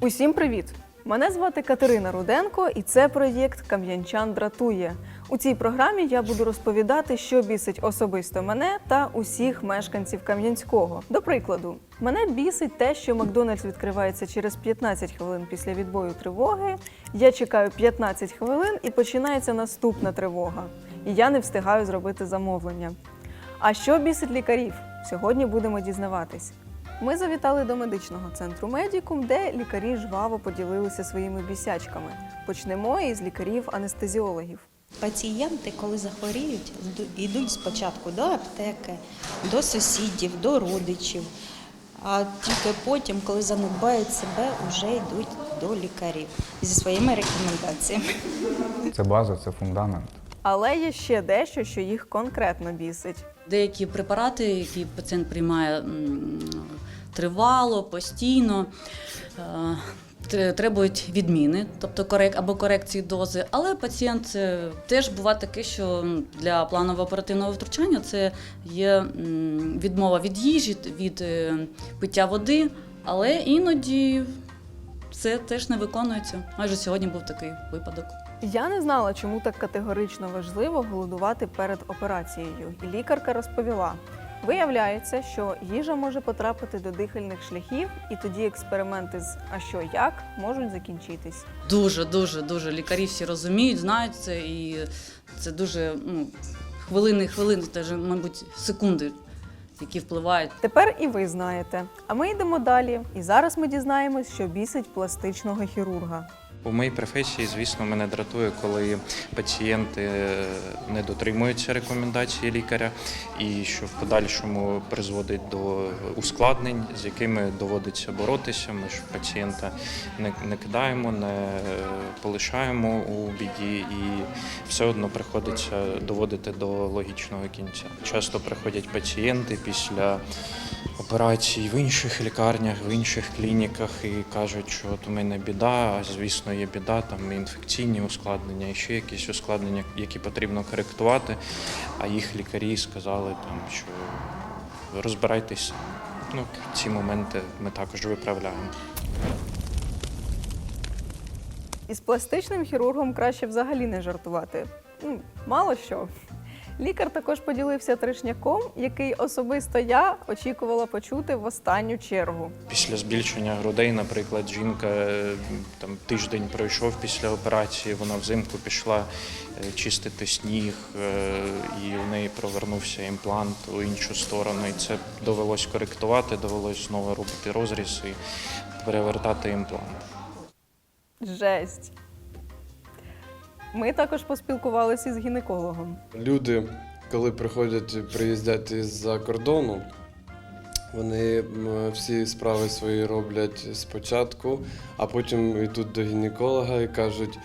Усім привіт! Мене звати Катерина Руденко, і це проєкт Кам'янчан дратує. У цій програмі я буду розповідати, що бісить особисто мене та усіх мешканців Кам'янського. До прикладу, мене бісить те, що Макдональдс відкривається через 15 хвилин після відбою тривоги. Я чекаю 15 хвилин і починається наступна тривога. І я не встигаю зробити замовлення. А що бісить лікарів? Сьогодні будемо дізнаватись. Ми завітали до медичного центру Медікум, де лікарі жваво поділилися своїми бісячками. Почнемо із лікарів-анестезіологів. Пацієнти, коли захворіють, йдуть спочатку до аптеки, до сусідів, до родичів, а тільки потім, коли занедбають себе, вже йдуть до лікарів зі своїми рекомендаціями. Це база, це фундамент. Але є ще дещо, що їх конкретно бісить. Деякі препарати, які пацієнт приймає тривало, постійно, е, требують відміни, тобто корек або корекції дози. Але пацієнт е, теж буває таке, що для планового оперативного втручання це є відмова від їжі, від е, пиття води, але іноді це теж не виконується. Майже сьогодні був такий випадок. Я не знала, чому так категорично важливо голодувати перед операцією. І лікарка розповіла: виявляється, що їжа може потрапити до дихальних шляхів, і тоді експерименти з а що як можуть закінчитись. Дуже, дуже, дуже лікарі всі розуміють, знають це, і це дуже ну, хвилини, хвилини, теж, мабуть, секунди, які впливають. Тепер і ви знаєте. А ми йдемо далі. І зараз ми дізнаємось, що бісить пластичного хірурга. У моїй професії, звісно, мене дратує, коли пацієнти е, не дотримуються рекомендацій лікаря, і що в подальшому призводить до ускладнень, з якими доводиться боротися. Ми ж пацієнта не, не кидаємо, не е, полишаємо у біді, і все одно приходиться доводити до логічного кінця. Часто приходять пацієнти після операцій в інших лікарнях, в інших клініках і кажуть, що от у мене біда, а звісно, є біда, там інфекційні ускладнення, і ще якісь ускладнення, які потрібно коректувати. А їх лікарі сказали, там, що розбирайтесь. Ну, ці моменти ми також виправляємо. Із пластичним хірургом краще взагалі не жартувати. Ну, мало що. Лікар також поділився трешняком, який особисто я очікувала почути в останню чергу. Після збільшення грудей, наприклад, жінка е, там тиждень пройшов після операції, вона взимку пішла е, чистити сніг, е, і у неї провернувся імплант у іншу сторону. І це довелось коректувати, довелось знову робити розріз і перевертати імплант. Жесть. Ми також поспілкувалися з гінекологом. Люди, коли приходять, приїздять із-за кордону, вони всі справи свої роблять спочатку, а потім йдуть до гінеколога і кажуть: «Е,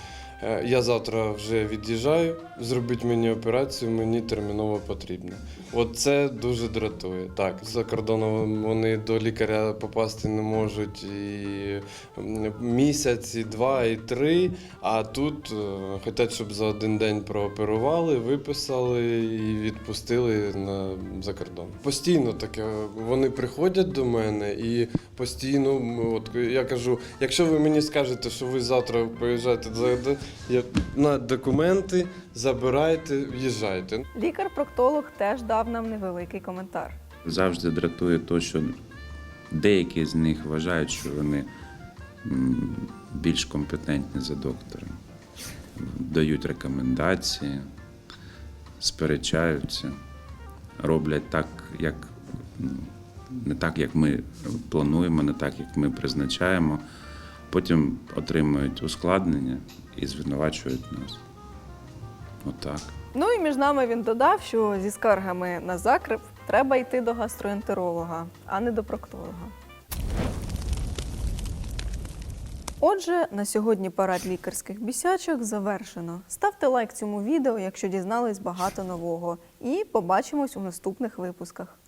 я завтра вже від'їжджаю, зробіть мені операцію, мені терміново потрібно. От це дуже дратує. Так, за кордоном вони до лікаря попасти не можуть і місяць, і два, і три. А тут е, хочуть, щоб за один день прооперували, виписали і відпустили на за кордон. Постійно таке. Вони приходять до мене і постійно, от я кажу, якщо ви мені скажете, що ви завтра поїжджаєте за на документи, забирайте, в'їжджайте. Лікар-проктолог теж дав нам невеликий коментар. Завжди дратує те, що деякі з них вважають, що вони більш компетентні за доктора, дають рекомендації, сперечаються, роблять так, як не так, як ми плануємо, не так, як ми призначаємо. Потім отримують ускладнення і звинувачують нас. Отак. Ну і між нами він додав, що зі скаргами на закрив треба йти до гастроентеролога, а не до проктолога. Отже, на сьогодні парад лікарських бісячок завершено. Ставте лайк цьому відео, якщо дізнались багато нового. І побачимось у наступних випусках.